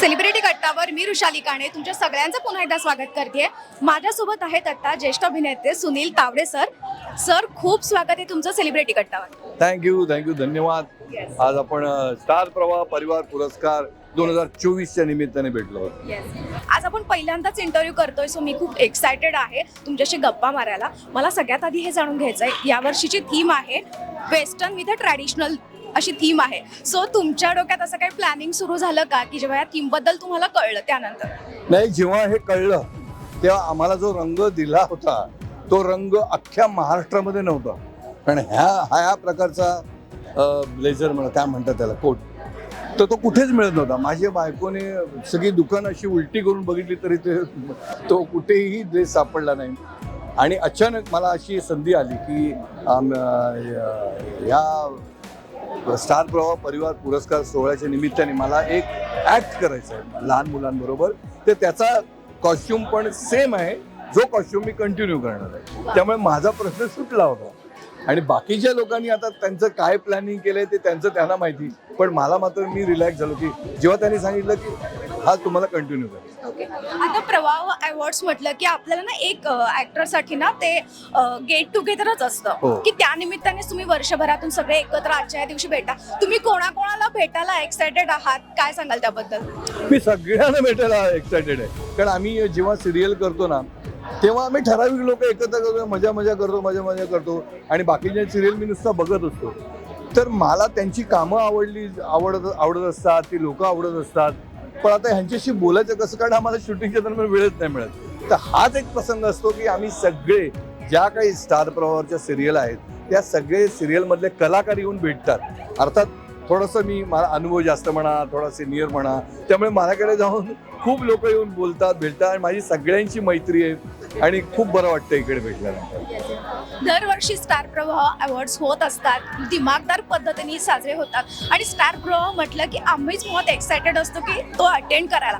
Celebrity कट्टावर मी ऋषाली काणे तुमच्या सगळ्यांचं पुन्हा एकदा स्वागत करते. माझ्यासोबत आहेत आता ज्येष्ठ अभिनेते सुनील तावडे सर. सर खूप स्वागत आहे तुमचं सेलिब्रिटी कट्टावर थँक्यू थँक्यू धन्यवाद. आज आपण स्टार प्रवाह परिवार पुरस्कार दोन हजार चोवीसच्या निमित्ताने भेटलो आहोत. आज आपण पहिल्यांदाच इंटरव्ह्यू करतोय सो मी खूप एक्सायटेड आहे तुमच्याशी गप्पा मारायला. मला सगळ्यात आधी हे जाणून घ्यायचं आहे यावर्षीची थीम आहे वेस्टर्न विथ अ ट्रॅडिशनल अशी थीम आहे. सो तुमच्या डोक्यात असं काही प्लॅनिंग सुरू झालं का? की जेव्हा या थीमबद्दल तुम्हाला कळलं त्यानंतर? नाही जेव्हा हे कळलं तेव्हा आम्हाला जो रंग दिला होता तो रंग अख्ख्या महाराष्ट्रामध्ये नव्हता. कारण ह्या ह्या प्रकारचा ब्लेझर म्हणा काय म्हणतात त्याला कोट तर तो कुठेच मिळत नव्हता. माझ्या बायकोने सगळी दुकानं अशी उलटी करून बघितली तरी ते तो कुठेही ड्रेस सापडला नाही. आणि अचानक मला अशी संधी आली की ह्या या स्टार प्रवाह परिवार पुरस्कार सोहळ्याच्या निमित्ताने मला एक ऍक्ट करायचं आहे. लहान मुलांबरोबर. तर त्याचा कॉस्ट्युम पण सेम आहे. जो कॉस्ट्युम मी कंटिन्यू करणार आहे. त्यामुळे माझा प्रश्न सुटला होता. आणि बाकीच्या लोकांनी आता त्यांचं काय प्लॅनिंग केलंय ते त्यांचं त्यांना माहिती. पण मला मात्र मी रिलॅक्स झालो की जेव्हा त्यांनी सांगितलं की हा तुम्हाला कंटिन्यू करायचं ओके आता प्रवाह अवॉर्ड्स म्हटलं की आपल्याला ना एक ऍक्टरसाठी ना ते गेट टुगेदरच हो. असतं की त्या निमित्ताने तुम्ही वर्षभरातून सगळे एकत्र आजच्या या दिवशी भेटा. तुम्ही कोणाकोणाला भेटायला एक्सायटेड आहात? काय सांगाल त्याबद्दल? मी सगळ्यांना भेटायला एक्सायटेड आहे. कारण आम्ही जेव्हा सिरियल करतो ना तेव्हा आम्ही ठराविक लोक एकत्र करतो मजा मजा करतो मजा मजा करतो. आणि बाकीचे सिरियल मी नुसतं बघत असतो. तर मला त्यांची कामं आवडली आवडत आवडत असतात ती लोक आवडत असतात. पण आता ह्यांच्याशी बोलायचं कसं? कारण आम्हाला शूटिंगच्या दरम्यान वेळच नाही मिळत. तर हाच एक प्रसंग असतो की आम्ही सगळे ज्या काही स्टार प्रवाहाच्या सिरियल आहेत त्या सगळे सिरियलमधले कलाकार येऊन भेटतात. अर्थात थोडंसं मी मला अनुभव जास्त म्हणा थोडा सिनियर म्हणा त्यामुळे माझ्याकडे जाऊन खूप लोक येऊन बोलतात भेटतात. आणि माझी सगळ्यांची मैत्री आहे. आणि खूप बरं वाटतं इकडे भेटल्यानंतर. दरवर्षी स्टार प्रवाह अवॉर्ड्स होत असतात. दिमागदार पद्धतीने साजरे होतात. आणि स्टार प्रवाह म्हटलं की आम्हीच मुळात एक्सायटेड असतो की तो अटेंड करायला.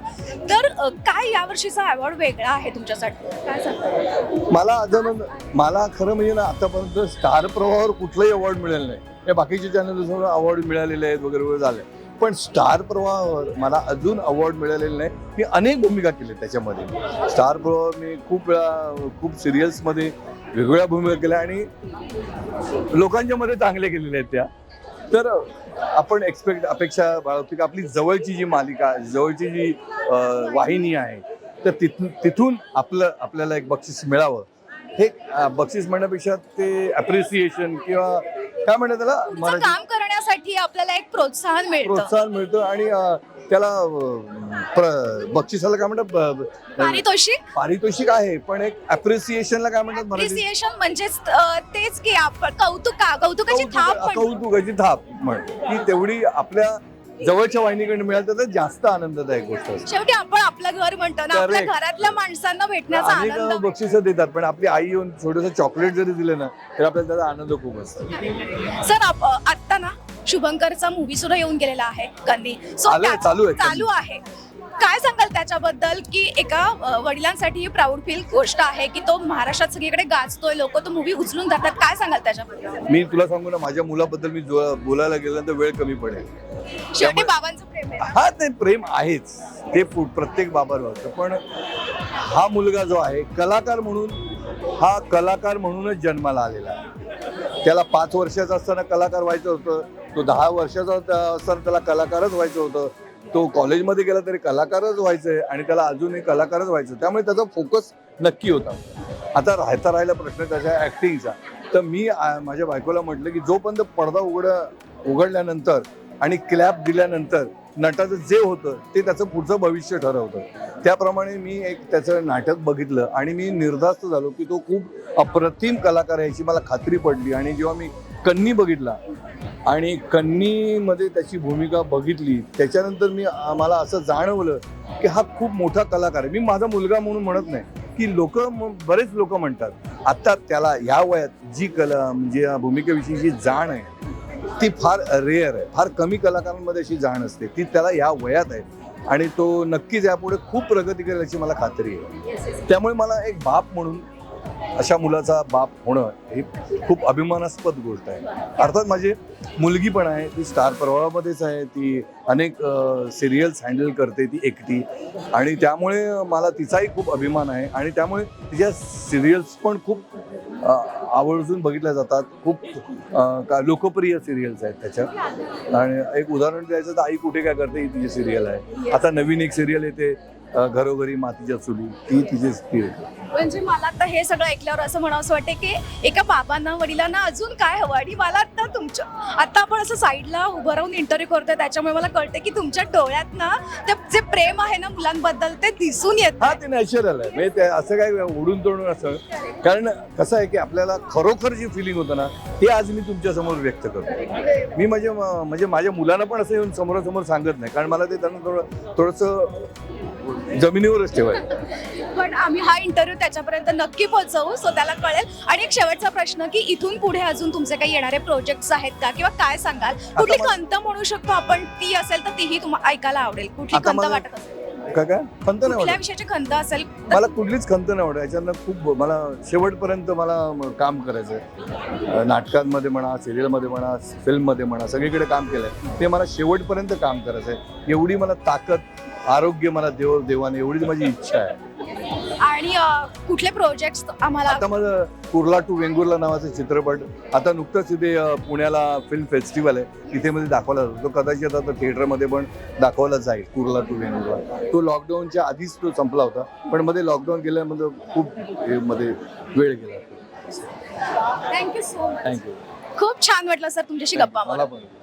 तर अ, काय यावर्षीचा अवॉर्ड वेगळा आहे तुमच्यासाठी? काय सांगता? मला अजून मला खरं म्हणजे ना आतापर्यंत स्टार प्रवाहावर कुठलाही अवॉर्ड मिळालं नाही. हे बाकीचे चॅनल अवॉर्ड मिळालेले आहेत वगैरे वगैरे झाले. पण स्टार प्रवाहावर मला अजून अवॉर्ड मिळालेले नाही. मी अनेक भूमिका केल्या त्याच्यामध्ये. स्टार प्रवाह मी खूप वेळा खूप सिरियल्समध्ये वेगवेगळ्या भूमिका केल्या आणि लोकांच्या मध्ये चांगल्या केलेल्या आहेत त्या. तर आपण एक्सपेक्ट अपेक्षा बाळगतो की आपली जवळची जी मालिका जवळची जी वाहिनी आहे तर तिथून तिथून आपलं आपल्याला एक बक्षीस मिळावं. हे बक्षीस म्हणण्यापेक्षा ते अप्रिसिएशन किंवा काय म्हणतात त्याला? मराठी करण्यासाठी आपल्याला एक प्रोत्साहन मिळतं. प्रोत्साहन मिळतं आणि अं, त्याला अं, प्र- बक्षिसाला काय म्हणतात पारितोषिक? पारितोषिक आहे पण एक अप्रिसिएशनला काय म्हणतात मराठी अप्रिसिएशन म्हणजेच अ, तेच की आपण कौतुक कौतुकाची थाप कौतुक-. कौतुकाची थाप म्हण की तेवढी आपल्या जवळच्या वाहिनीकडे मिळालं तर जास्त आनंददायक गोष्ट असते. शेवटी आपण आपलं घर म्हणतो ना आपल्या Correct. घरातल्या माणसांना भेटण्याचा अनेक आनंद बक्षीस देतात पण आपली आई येऊन छोटस चॉकलेट जरी दिलं ना तर आपल्याला त्याचा आनंद खूप असतो. सर आप- अ, शुभंकरचा मूवी सुद्धा येऊन गेलेला आहे कन्नी. सो आलंय, त्या- चालू आहे. चालू आहे. काय सांगाल त्याच्याबद्दल? की एका वडिलांसाठी ही प्राऊड फील गोष्ट आहे की तो महाराष्ट्रात सगळीकडे गाजतोय लोक तो मूवी उचलून जातात काय सांगाल त्याच्याबद्दल? मी तुला सांगू ना माझ्या मुलाबद्दल मी जो- बोलायला गेलं तर वेळ कमी पडेल. शेवटी बाबांचं प्रेम आहे. हा ते प्रेम आहेच. ते पु- प्रत्येक बाबावर असतं. पण हा मुलगा जो आहे कलाकार म्हणून हा कलाकार म्हणूनच जन्माला आलेला आहे. त्याला पाच वर्षाचा असताना कलाकार व्हायचं होतं. तो दहा वर्षाचा असताना त्याला कलाकारच व्हायचं होतं. तो कॉलेजमध्ये गेला तरी कलाकारच व्हायचंय आणि त्याला अजूनही कलाकारच व्हायचं. त्यामुळे त्याचा फोकस नक्की होता. आता राहता राहिला प्रश्न त्याच्या ऍक्टिंगचा तर मी माझ्या बायकोला म्हटलं की जोपर्यंत पडदा उघड उघडल्यानंतर आणि क्लॅप दिल्यानंतर नटाचं जे होतं ते त्याचं पुढचं भविष्य ठरवतं. त्याप्रमाणे मी एक त्याचं नाटक बघितलं आणि मी निर्धास्त झालो की तो खूप अप्रतिम कलाकार आहे याची मला खात्री पडली. आणि जेव्हा मी कन्नी बघितला आणि कन्नीमध्ये त्याची भूमिका बघितली त्याच्यानंतर मी मला असं जाणवलं की हा खूप मोठा कलाकार आहे. मी माझा मुलगा म्हणून म्हणत नाही की लोक बरेच लोक म्हणतात आत्ता त्याला ह्या वयात जी कला म्हणजे या भूमिकेविषयीची जाण आहे ती फार रेअर आहे. फार कमी कलाकारांमध्ये अशी जाण असते. ती त्याला ह्या वयात आहे. आणि तो नक्कीच यापुढे खूप प्रगती करेल याची मला खात्री आहे. त्यामुळे मला एक बाप म्हणून अशा मुलाचा बाप होणं ही खूप अभिमानास्पद गोष्ट आहे. अर्थात माझी मुलगी पण आहे ती स्टार प्रवाहामध्येच आहे ती अनेक सिरियल्स हँडल करते ती एकटी. आणि त्यामुळे मला तिचाही खूप अभिमान आहे आणि त्यामुळे तिच्या सिरियल्स पण खूप आवर्जून बघितल्या जातात. खूप का लोकप्रिय सिरियल्स आहेत त्याच्यात आणि एक उदाहरण द्यायचं तर आई कुठे काय करते ही तिची सिरियल आहे. आता नवीन एक सिरियल येते घरोघरी मातीच्या चुली ती तिची सिरियल म्हणजे मला आता हे सगळं ऐकल्यावर असं म्हणावं वाटते की एका बाबांना वडिलांना अजून काय हवं? आणि मला आता तुमच्या आता आपण असं साईडला उभं राहून इंटरव्ह्यू करतोय त्याच्यामुळे मला कळते की तुमच्या डोळ्यात ना ते जे प्रेम आहे ना मुलांबद्दल ते दिसून येत हा ते नॅचरल आहे. म्हणजे ते असं काय ओढून तोडून असं. कारण कसं आहे की आपल्याला खरोखर जी फिलिंग होतं ना ते आज मी तुमच्यासमोर व्यक्त करतो मी म्हणजे म्हणजे माझ्या मुलांना पण असं येऊन समोरासमोर सांगत नाही. कारण मला ते त्यांना थोडं थोडंसं जमिनीवरच ठेवायचं पण आम्ही हा इंटरव्ह्यू त्याच्यापर्यंत नक्की पोहोचवू सो त्याला कळेल. आणि एक शेवटचा प्रश्न की इथून पुढे अजून तुमचे काही येणारे प्रोजेक्ट्स आहेत का? किंवा काय सांगाल? कुठली खंत म्हणू शकतो आपण? ती असेल तर तीही तुम्हाला ऐकायला आवडेल. कुठली आता खंत वाटत असेल? काय खंत नाही कुठल्या वाटत. विषयाची खंत असेल? मला कुठलीच खंत नाही वाटत याच्यानं खूप मला शेवटपर्यंत मला म- काम करायचं आहे नाटकांमध्ये म्हणा सिरियलमध्ये म्हणा फिल्ममध्ये म्हणा सगळीकडे काम केलं आहे ते मला शेवटपर्यंत काम करायचं आहे एवढी मला ताकद आरोग्य मला देव देवाने एवढीच माझी इच्छा आहे. आणि कुठले प्रोजेक्ट्स आम्हाला आता माझं कुर्ला टू वेंगुर्ला नावाचा चित्रपट आता नुकतंच इथे पुण्याला फिल्म फेस्टिवल आहे. तिथे मध्ये दाखवला जातो. तो कदाचित आता थिएटरमध्ये पण दाखवला जाईल कुर्ला टू वेंगुर्ला. तो लॉकडाऊनच्या आधीच तो संपला होता पण मध्ये लॉकडाऊन केल्यामध्ये खूप मध्ये वेळ गेला. थँक्यू सो मच थँक्यू खूप छान वाटलं सर तुमच्याशी गप्पा मला पण.